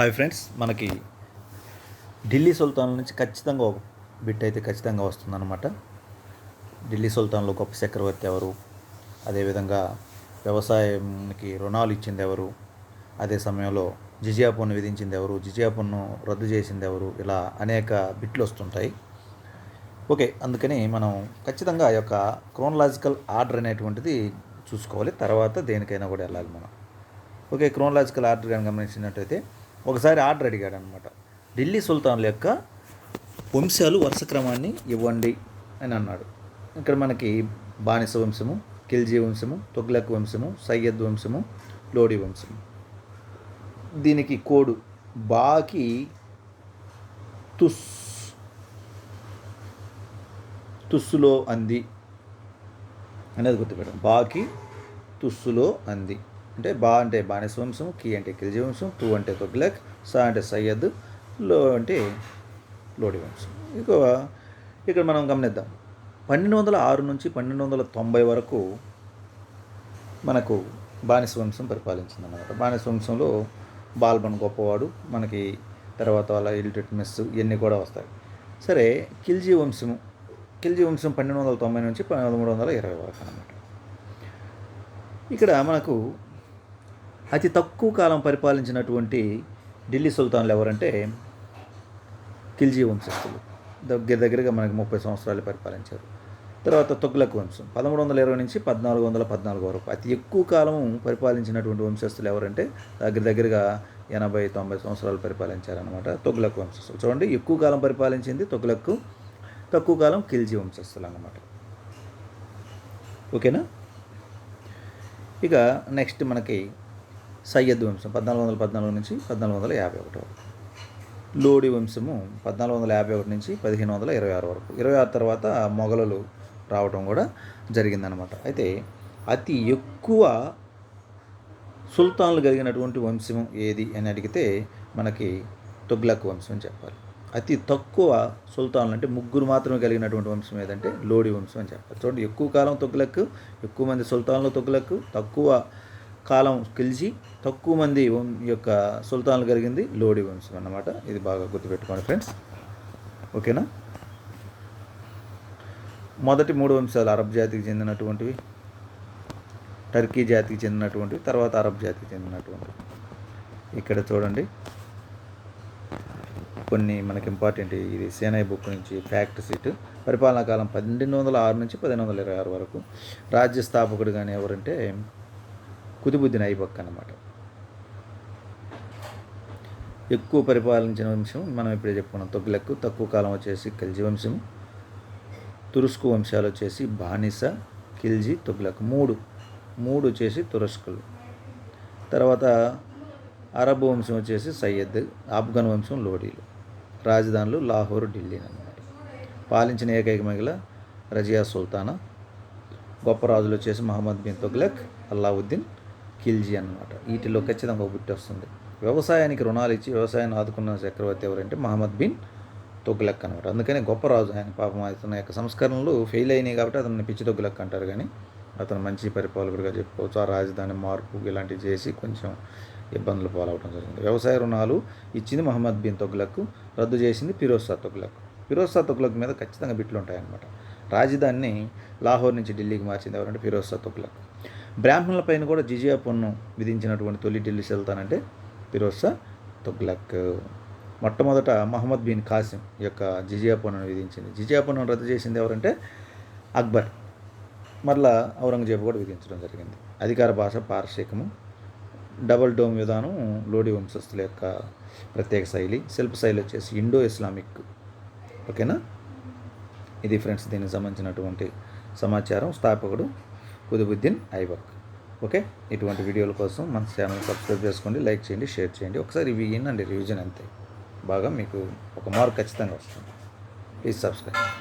Hi friends మనకి ఢిల్లీ సుల్తాన్ నుంచి ఖచ్చితంగా ఒక బిట్ అయితే ఖచ్చితంగా వస్తుందన్నమాట. ఢిల్లీ సుల్తాన్లో గొప్ప చక్రవర్తి ఎవరు? అదేవిధంగా వ్యవసాయానికి రుణాలు ఇచ్చింది ఎవరు? అదే సమయంలో జిజియా పన్ను విధించింది ఎవరు? జిజియా పన్ను రద్దు చేసింది ఎవరు? ఇలా అనేక బిట్లు వస్తుంటాయి. ఓకే అందుకని మనం ఖచ్చితంగా ఆ యొక్క క్రోనలాజికల్ ఆర్డర్ అనేటువంటిది చూసుకోవాలి. తర్వాత దేనికైనా కూడా వెళ్ళాలి మనం. ఓకే క్రోనలాజికల్ ఆర్డర్ కానీ గమనించినట్టయితే ఒకసారి ఆర్డర్ అడిగాడు అనమాట ఢిల్లీ సుల్తాన్ల యొక్క వంశాలు వరుస క్రమాన్ని ఇవ్వండి అని అన్నాడు. ఇక్కడ మనకి బానిస వంశము ఖిల్జీ వంశము తొగ్లక్ వంశము సయ్యద్ వంశము లోడి వంశము. దీనికి కోడు బాకి తుస్ తుస్సులో అంది. అనేది గుర్తుపెట్టాం బాకి తుస్సులో అంది. అంటే బా అంటే బానిస వంశం కి అంటే ఖిల్జీ వంశం టూ అంటే తొగ్లక్ సా అంటే సయ్యద్లో అంటే లోడి వంశం ఎక్కువ ఇక్కడ మనం గమనిద్దాం. పన్నెండు వందల ఆరు నుంచి పన్నెండు వందల తొంభై వరకు మనకు బానిస వంశం పరిపాలించింది అన్నమాట బానిస వంశంలో బాల్బన్ గొప్పవాడు మనకి తర్వాత వాళ్ళ ఇల్టిట్మిస్ ఇవన్నీ కూడా వస్తాయి. సరే ఖిల్జీ వంశము ఖిల్జీ వంశం పన్నెండు వందల తొంభై నుంచి పదమూడు వందల ఇరవై వరకు అనమాట ఇక్కడ మనకు అతి తక్కువ కాలం పరిపాలించినటువంటి ఢిల్లీ సుల్తాన్లు ఎవరంటే ఖిల్జీ వంశస్థులు. దగ్గర దగ్గరగా మనకి ముప్పై సంవత్సరాలు పరిపాలించారు. తర్వాత తొగ్లక్ వంశం. పదమూడు వందల ఇరవై నుంచి పద్నాలుగు వందల పద్నాలుగు వరకు. అతి ఎక్కువ కాలం పరిపాలించినటువంటి వంశస్థులు ఎవరంటే దగ్గర దగ్గరగా ఎనభై తొంభై సంవత్సరాలు పరిపాలించారనమాట తొగ్లక్ వంశస్థులు. చూడండి ఎక్కువ కాలం పరిపాలించింది తొగ్లక్ తక్కువ కాలం ఖిల్జీ వంశస్థులు అన్నమాట. ఓకేనా? ఇక నెక్స్ట్ మనకి సయ్యద్ వంశం పద్నాలుగు వందల పద్నాలుగు నుంచి పద్నాలుగు వందల యాభై ఒకటి వరకు. లోడి వంశము పద్నాలుగు వందల యాభై ఒకటి నుంచి పదిహేను వందల ఇరవై ఆరు వరకు. ఇరవై ఆరు తర్వాత మొఘలులు రావడం కూడా జరిగిందనమాట అయితే అతి ఎక్కువ సుల్తాన్లు కలిగినటువంటి వంశం ఏది అని అడిగితే మనకి తొగ్లక్ వంశం అని చెప్పాలి. అతి తక్కువ సుల్తాన్లు అంటే ముగ్గురు మాత్రమే కలిగినటువంటి వంశం ఏదంటే లోడి వంశం అని చెప్పాలి. చూడండి ఎక్కువ కాలం తొగ్లక్ ఎక్కువ మంది సుల్తాన్లు తొగ్లక్ తక్కువ కాలం గెలిచి తక్కువ మంది వం- యొక్క సుల్తాన్లు కలిగింది లోడి వంశం అన్నమాట. ఇది బాగా గుర్తుపెట్టుకోండి ఫ్రెండ్స్. ఓకేనా? మొదటి మూడు వంశాలు అరబ్ జాతికి చెందినటువంటివి టర్కీ జాతికి చెందినటువంటివి తర్వాత అరబ్ జాతికి చెందినటువంటివి ఇక్కడ చూడండి. కొన్ని మనకి ఇంపార్టెంట్ ఇది సేనాయి బుక్ నుంచి ఫ్యాక్ట్ సీట్ పరిపాలనా కాలం పన్నెండు వందల ఆరు నుంచి పదిహేను వందల ఇరవై ఆరు వరకు. రాజ్య స్థాపకుడు కానీ ఎవరంటే కుతుబుద్దీన్ ఐబక్ అన్నమాట ఎక్కువ పరిపాలించిన వంశం మనం ఇప్పుడే చెప్పుకున్నాం. తొగ్లక్ తక్కువ కాలం వచ్చేసి ఖిల్జీ వంశం తురుస్కు వంశాలు వచ్చేసి బానిస ఖిల్జీ తొగ్లక్ మూడు. మూడు వచ్చేసి తురస్కులు. తర్వాత అరబ్ వంశం వచ్చేసి సయ్యద్ ఆఫ్ఘన్ వంశం లోడీలు. రాజధానులు లాహోర్ ఢిల్లీ అన్నమాట. పాలించిన ఏకైక మహిళ రజియా సుల్తానా. గొప్ప రాజులు వచ్చేసి మహమ్మద్ బిన్ తొగ్లక్ అల్లావుద్దీన్ ఖిల్జీ అన్నమాట. వీటిలో ఖచ్చితంగా ఒక బిట్ వస్తుంది. వ్యవసాయానికి రుణాలు ఇచ్చి వ్యవసాయాన్ని ఆదుకున్న చక్రవర్తి ఎవరంటే మహమ్మద్ బిన్ తొగ్గులక్ అనమాట అందుకని గొప్ప రాజు ఆయన పాపం అతని యొక్క సంస్కరణలు ఫెయిల్ అయినాయి కాబట్టి అతన్ని పిచ్చి తొగ్గులక్ అంటారు కానీ అతను మంచి పరిపాలకుడిగా చెప్పుకోవచ్చు. ఆ రాజధాని మార్పు ఇలాంటివి చేసి కొంచెం ఇబ్బందులు పాలవడం జరిగింది. వ్యవసాయ రుణాలు ఇచ్చింది మహమ్మద్ బిన్ తొగ్లక్ రద్దు చేసింది ఫిరోజ్ షా తొగ్లక్ ఫిరోజ్ షా తొగ్లక్ మీద ఖచ్చితంగా బిట్లు ఉంటాయన్నమాట. రాజధానిని లాహోర్ నుంచి ఢిల్లీకి మార్చింది ఎవరంటే ఫిరోజ్ షా తొగ్లక్ బ్రాహ్మణులపైన కూడా జిజియా పన్ను విధించినటువంటి తొలి ఢిల్లీ సుల్తాన్ అంటే ఫిరోజ్ మొట్టమొదట మహమ్మద్ బిన్ కాసిం యొక్క జిజియా పన్నును విధించింది. జిజియా పన్నును రద్దు చేసింది ఎవరంటే అక్బర్. మరలా ఔరంగజేబు కూడా విధించడం జరిగింది. అధికార భాష పారశీకము డబల్ డోమ్ విధానం లోడి వంశస్థుల యొక్క ప్రత్యేక శైలి శిల్ప శైలి వచ్చేసి ఇండో ఇస్లామిక్. ఓకేనా? ఇది ఫ్రెండ్స్ దీనికి సంబంధించినటువంటి సమాచారం. స్థాపకుడు కుదుబుద్దీన్ ఐబక్ ఓకే? ఇటువంటి వీడియోల కోసం మన ఛానల్ సబ్స్క్రైబ్ చేసుకోండి లైక్ చేయండి షేర్ చేయండి. ఒకసారి ఇవి వినండి రివిజన్ అంతే. బాగా మీకు ఒక మార్క్ ఖచ్చితంగా వస్తుంది. Please subscribe.